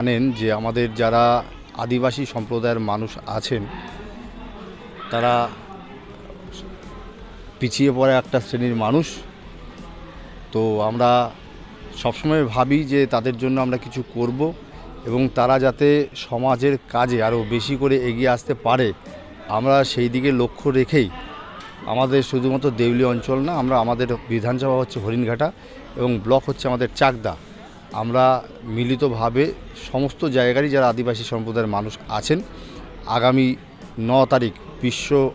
জানেন যে আমাদের যারা আদিবাসী সম্প্রদায়ের মানুষ আছেন, তারা পিছিয়ে পড়া একটা শ্রেণির মানুষ। তো আমরা সবসময় ভাবি যে তাদের জন্য আমরা কিছু করব এবং তারা যাতে সমাজের কাজে আরও বেশি করে এগিয়ে আসতে পারে। আমরা সেই দিকে লক্ষ্য রেখেই আমাদের শুধুমাত্র দেউলি অঞ্চল না, আমরা আমাদের বিধানসভা হচ্ছে হরিণঘাটা এবং ব্লক হচ্ছে আমাদের চাকদা। আমরা মিলিতভাবে সমস্ত জায়গারই যারা আদিবাসী সম্প্রদায়ের মানুষ আছেন, আগামী ন তারিখ বিশ্ব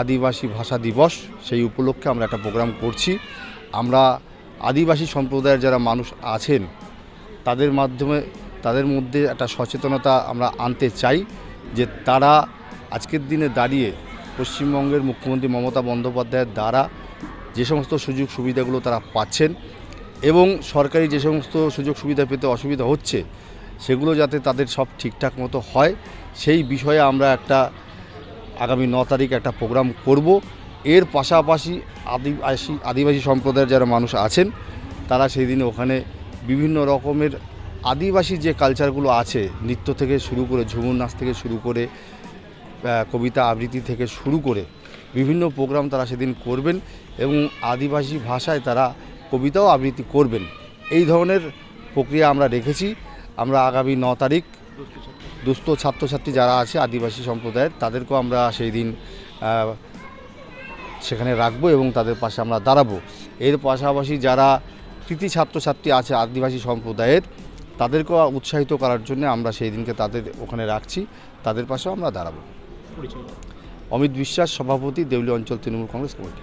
আদিবাসী ভাষা দিবস, সেই উপলক্ষে আমরা একটা প্রোগ্রাম করছি। আমরা আদিবাসী সম্প্রদায়ের যারা মানুষ আছেন, তাদের মাধ্যমে, তাদের মধ্যে একটা সচেতনতা আমরা আনতে চাই যে তারা আজকের দিনে দাঁড়িয়ে পশ্চিমবঙ্গের মুখ্যমন্ত্রী মমতা বন্দ্যোপাধ্যায়ের দ্বারা যে সমস্ত সুযোগ সুবিধাগুলো তারা পাচ্ছেন এবং সরকারি যে সমস্ত সুযোগ সুবিধা পেতে অসুবিধা হচ্ছে, সেগুলো যাতে তাদের সব ঠিকঠাক মতো হয়, সেই বিষয়ে আমরা একটা আগামী ন তারিখ একটা প্রোগ্রাম করব। এর পাশাপাশি আদিবাসী আদিবাসী সম্প্রদায়ের যারা মানুষ আছেন, তারা সেই দিনে ওখানে বিভিন্ন রকমের আদিবাসী যে কালচারগুলো আছে, নৃত্য থেকে শুরু করে ঝুমুর নাচ থেকে শুরু করে কবিতা আবৃত্তি থেকে শুরু করে, বিভিন্ন প্রোগ্রাম তারা সেদিন করবেন এবং আদিবাসী ভাষায় তারা কবিতাও আবৃত্তি করবেন। এই ধরনের প্রক্রিয়া আমরা রেখেছি। আমরা আগামী ন তারিখ দুস্থ ছাত্রছাত্রী যারা আছে আদিবাসী সম্প্রদায়ের তাদেরকেও আমরা সেই দিন সেখানে রাখব এবং তাদের পাশে আমরা দাঁড়াবো। এর পাশাপাশি যারা কৃতি ছাত্রছাত্রী আছে আদিবাসী সম্প্রদায়ের তাদেরকেও উৎসাহিত করার জন্য আমরা সেই দিনকে তাদের ওখানে রাখছি। তাদের পাশেও আমরা দাঁড়াবো। অমিত বিশ্বাস সভাপতি দেউলি অঞ্চল তৃণমূল কংগ্রেস কমিটি।